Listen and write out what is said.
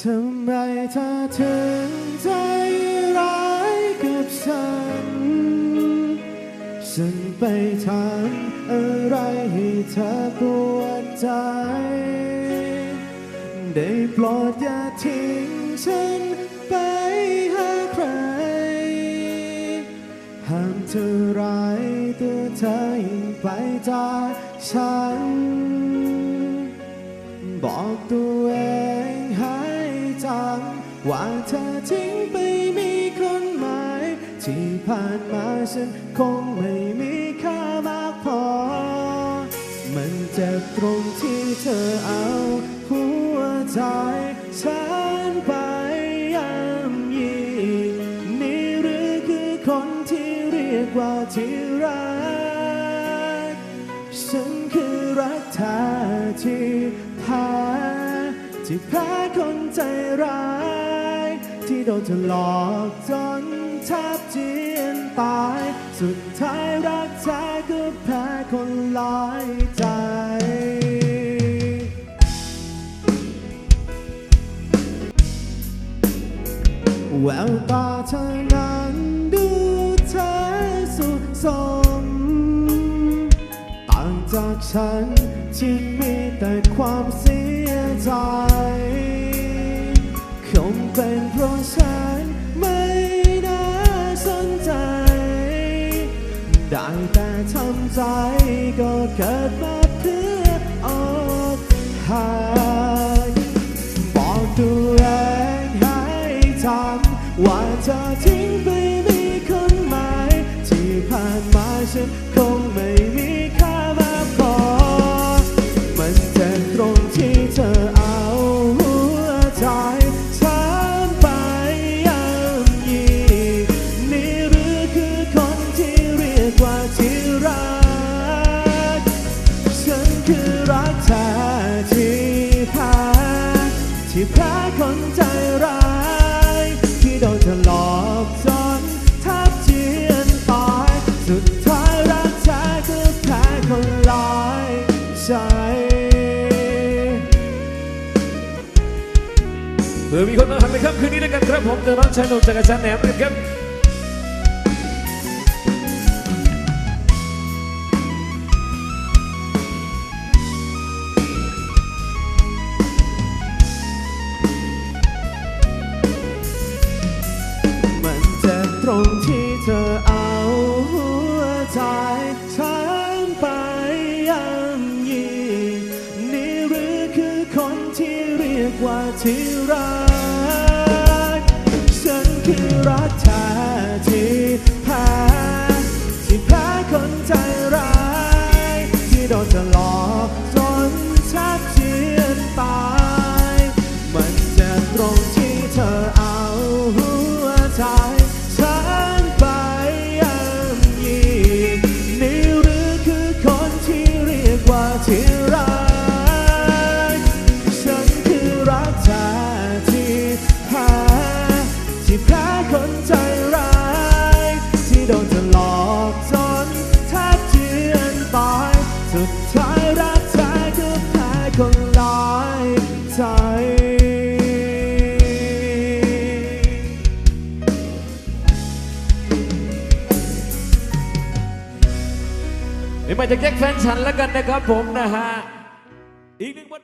ทำไมเธอถึงใจร้ายกับฉัน ฉันไปทำอะไรให้เธอปวดใจ ได้โปรดอย่าทิ้งฉันไปหาใคร ห้ามเธอร้ายตัวเธอยิ่งไปจากฉัน บอกตัว ว่าเธอทิ้งไปมีคนใหม่ที่ผ่านมาฉันคงไม่มีค่ามากพอ มันเจ็บตรงที่เธอเอาหัวใจฉันไปย่ำยีนี่หรือคือคนที่เรียกว่าที่รัก ฉันคือรักแท้ที่แพ้ที่แพ้คนใจร้าย โดนเธอหลอกจนแทบเจียนตาย สุดท้ายรักแท้ก็แพ้คนหลายใจแววตาเธอนั้นดูเธอสุขสม ต่างจากฉันที่มีแต่ความเสียใจ ได้แต่ทำใจก็เกิดมาเพื่อออกหายบอกตัวเองให้จำว่าเธอทิ้งไปมีคนใหม่ที่ผ่านมาฉันคง เพื่อมีคนมาทำในค่ำคืนนี้ด้วยกันครับผมจะร้องชายหนุ่มจากอาจารย์แหนมกันครับมันเจ็บตรงที่เธอเอาหัวใจ กว่าที่รัก ฉันคือรักแท้ที่ ดนเธอหลอกจนแทบเจียนตายสุดท้ายรักแท้ก็แพ้คนหลายใจนี่มาจากแจ็คแฟนฉันแล้วกันนะครับผมนะฮะ อีกหนึ่งบท